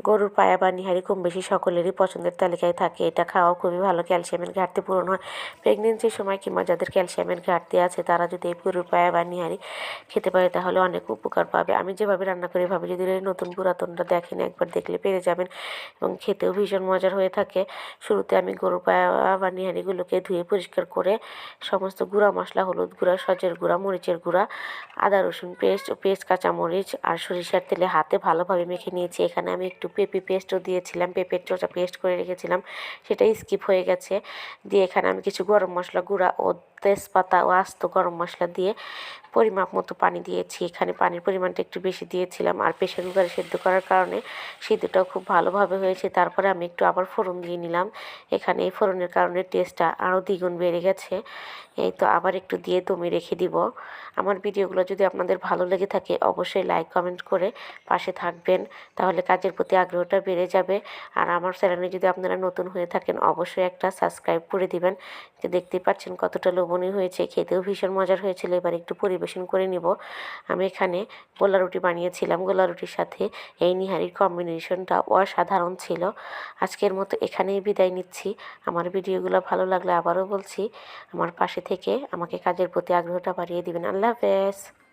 গরুর পায়া বা নিহারি কম বেশি সকলেরই পছন্দের তালিকায় থাকে। এটা খাওয়াও খুবই ভালো, ক্যালসিয়ামের ঘাটতি পূরণ হয়। প্রেগনেন্সির সময় কিংবা যাদের ক্যালসিয়ামের ঘাটতি আছে, তারা যদি এই গরুর পায়া বা নিহারি খেতে পারে, তাহলে অনেক উপকার পাবে। আমি যেভাবে রান্না করি, এভাবে যদি নতুন পুরাতনটা দেখেন, একবার দেখলে পেরে যাবেন এবং খেতেও ভীষণ মজার হয়ে থাকে। শুরুতে আমি গরুর পায়া বা নিহারিগুলোকে ধুয়ে পরিষ্কার করে সমস্ত গুঁড়া মশলা, হলুদ গুঁড়া, সজের গুঁড়া, মরিচের গুঁড়া, আদা, রসুন পেস্ট পেস্ট, কাঁচামরিচ আর সরিষার তেলে হাতে ভালোভাবে মেখে নিয়েছি। এখানে আমি একটু পেঁপে পেস্টও দিয়েছিলাম, পেঁপের চোচা পেস্ট করে রেখেছিলাম সেটা স্কিপ হয়ে গেছে। দিয়ে এখানে আমি কিছু গরম মশলা গুঁড়া ও তেজপাতা ও আস্ত গরম মশলা দিয়ে পরিমাপ মতো পানি দিয়েছি। এখানে পানির পরিমাণটা একটু বেশি দিয়েছিলাম আর প্রেশার কুকারে সেদ্ধ করার কারণে সিদ্ধটাও খুব ভালোভাবে হয়েছে। তারপরে আমি একটু আবার ফোড়ন দিয়ে নিলাম। এখানে এই ফোড়নের কারণে টেস্টটা আরও দ্বিগুণ বেড়ে গেছে। এই তো আবার একটু দিয়ে দমে রেখে দিব। আমার ভিডিওগুলো যদি আপনাদের ভালো লেগে থাকে, অবশ্যই লাইক কমেন্ট করে পাশে থাকবেন। তাহলে কাজের প্রতি আগ্রহটা বেড়ে যাবে। আর আমার চ্যানেলে যদি আপনারা নতুন হয়ে থাকেন, অবশ্যই একটা সাবস্ক্রাইব করে দিবেন। তো দেখতেই পাচ্ছেন কতটা লোভনীয় হয়েছে, খেতেও ভীষণ মজার হয়েছিল। এবার একটু পরিবেশন করে নিব। আমি এখানে গোলা রুটি বানিয়েছিলাম। গোলা রুটির সাথে এই নিহারির কম্বিনেশনটা অসাধারণ ছিল। আজকের মতো এখানেই বিদায় নিচ্ছি। আমার ভিডিওগুলো ভালো লাগলে আবারও বলছি, আমার পাশে থেকে আমাকে কাজের প্রতি আগ্রহটা বাড়িয়ে দিবেন। আল্লাহ হাফেজ।